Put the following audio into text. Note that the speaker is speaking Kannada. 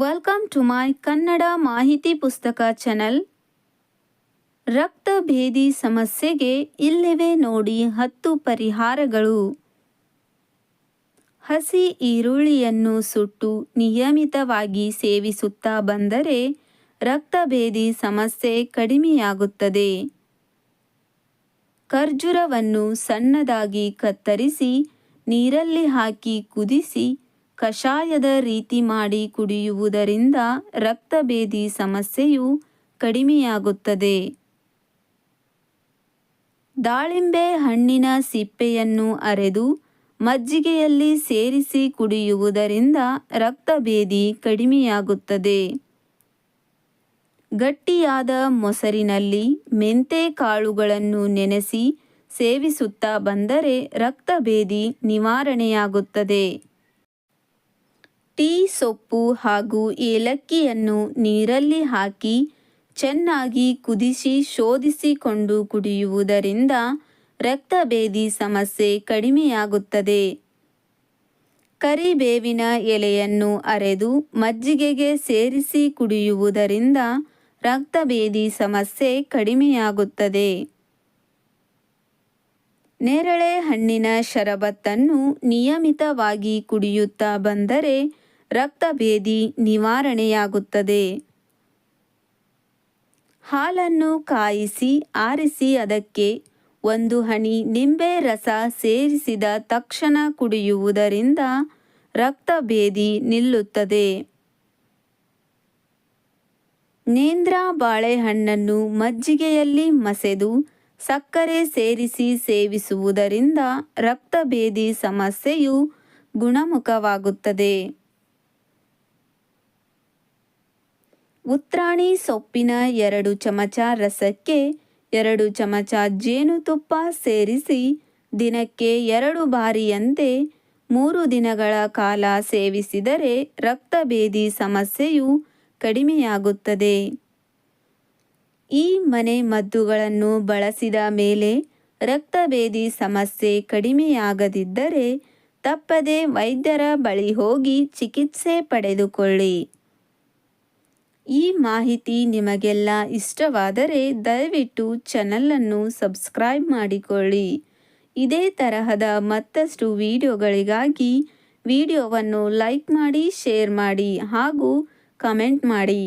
ವೆಲ್ಕಮ್ ಟು ಮೈ ಕನ್ನಡ ಮಾಹಿತಿ ಪುಸ್ತಕ ಚಾನಲ್ ರಕ್ತಭೇದಿ ಸಮಸ್ಯೆಗೆ ಇಲ್ಲಿವೆ ನೋಡಿ ಹತ್ತು ಪರಿಹಾರಗಳು. ಹಸಿ ಈರುಳ್ಳಿಯನ್ನು ಸುಟ್ಟು ನಿಯಮಿತವಾಗಿ ಸೇವಿಸುತ್ತಾ ಬಂದರೆ ರಕ್ತಭೇದಿ ಸಮಸ್ಯೆ ಕಡಿಮೆಯಾಗುತ್ತದೆ. ಖರ್ಜೂರವನ್ನು ಸಣ್ಣದಾಗಿ ಕತ್ತರಿಸಿ ನೀರಲ್ಲಿ ಹಾಕಿ ಕುದಿಸಿ ಕಷಾಯದ ರೀತಿ ಮಾಡಿ ಕುಡಿಯುವುದರಿಂದ ರಕ್ತಭೇದಿ ಸಮಸ್ಯೆಯು ಕಡಿಮೆಯಾಗುತ್ತದೆ. ದಾಳಿಂಬೆ ಹಣ್ಣಿನ ಸಿಪ್ಪೆಯನ್ನು ಅರೆದು ಮಜ್ಜಿಗೆಯಲ್ಲಿ ಸೇರಿಸಿ ಕುಡಿಯುವುದರಿಂದ ರಕ್ತಭೇದಿ ಕಡಿಮೆಯಾಗುತ್ತದೆ. ಗಟ್ಟಿಯಾದ ಮೊಸರಿನಲ್ಲಿ ಮೆಂತೆ ಕಾಳುಗಳನ್ನು ನೆನೆಸಿ ಸೇವಿಸುತ್ತಾ ಬಂದರೆ ರಕ್ತಭೇದಿ ನಿವಾರಣೆಯಾಗುತ್ತದೆ. ಟೀ ಸೊಪ್ಪು ಹಾಗೂ ಏಲಕ್ಕಿಯನ್ನು ನೀರಲ್ಲಿ ಹಾಕಿ ಚೆನ್ನಾಗಿ ಕುದಿಸಿ ಶೋಧಿಸಿಕೊಂಡು ಕುಡಿಯುವುದರಿಂದ ರಕ್ತಭೇದಿ ಸಮಸ್ಯೆ ಕಡಿಮೆಯಾಗುತ್ತದೆ. ಕರಿಬೇವಿನ ಎಲೆಯನ್ನು ಅರೆದು ಮಜ್ಜಿಗೆಗೆ ಸೇರಿಸಿ ಕುಡಿಯುವುದರಿಂದ ರಕ್ತಭೇದಿ ಸಮಸ್ಯೆ ಕಡಿಮೆಯಾಗುತ್ತದೆ. ನೇರಳೆ ಹಣ್ಣಿನ ಶರಬತ್ತನ್ನು ನಿಯಮಿತವಾಗಿ ಕುಡಿಯುತ್ತಾ ಬಂದರೆ ರಕ್ತಭೇದಿ ನಿವಾರಣೆಯಾಗುತ್ತದೆ. ಹಾಲನ್ನು ಕಾಯಿಸಿ, ಆರಿಸಿ ಅದಕ್ಕೆ ಒಂದು ಹನಿ ನಿಂಬೆ ರಸ ಸೇರಿಸಿದ ತಕ್ಷಣ ಕುಡಿಯುವುದರಿಂದ ರಕ್ತಭೇದಿ ನಿಲ್ಲುತ್ತದೆ. ನೇಂದ್ರ ಬಾಳೆಹಣ್ಣನ್ನು ಮಜ್ಜಿಗೆಯಲ್ಲಿ ಮಸೆದು ಸಕ್ಕರೆ ಸೇರಿಸಿ ಸೇವಿಸುವುದರಿಂದ ರಕ್ತಭೇದಿ ಸಮಸ್ಯೆಯು ಗುಣಮುಖವಾಗುತ್ತದೆ. ಉತ್ರಾಣಿ ಸೊಪ್ಪಿನ ಎರಡು ಚಮಚ ರಸಕ್ಕೆ ಎರಡು ಚಮಚ ಜೇನುತುಪ್ಪ ಸೇರಿಸಿ ದಿನಕ್ಕೆ ಎರಡು ಬಾರಿಯಂತೆ ಮೂರು ದಿನಗಳ ಕಾಲ ಸೇವಿಸಿದರೆ ರಕ್ತಭೇದಿ ಸಮಸ್ಯೆಯು ಕಡಿಮೆಯಾಗುತ್ತದೆ. ಈ ಮನೆ ಮದ್ದುಗಳನ್ನು ಬಳಸಿದ ಮೇಲೆ ರಕ್ತಭೇದಿ ಸಮಸ್ಯೆ ಕಡಿಮೆಯಾಗದಿದ್ದರೆ ತಪ್ಪದೆ ವೈದ್ಯರ ಬಳಿ ಹೋಗಿ ಚಿಕಿತ್ಸೆ ಪಡೆದುಕೊಳ್ಳಿ. ಈ ಮಾಹಿತಿ ನಿಮಗೆಲ್ಲ ಇಷ್ಟವಾದರೆ ದಯವಿಟ್ಟು ಚಾನಲನ್ನು ಸಬ್ಸ್ಕ್ರೈಬ್ ಮಾಡಿಕೊಳ್ಳಿ. ಇದೇ ತರಹದ ಮತ್ತಷ್ಟು ವಿಡಿಯೋಗಳಿಗಾಗಿ ವಿಡಿಯೋವನ್ನು ಲೈಕ್ ಮಾಡಿ, ಶೇರ್ ಮಾಡಿ ಹಾಗೂ ಕಮೆಂಟ್ ಮಾಡಿ.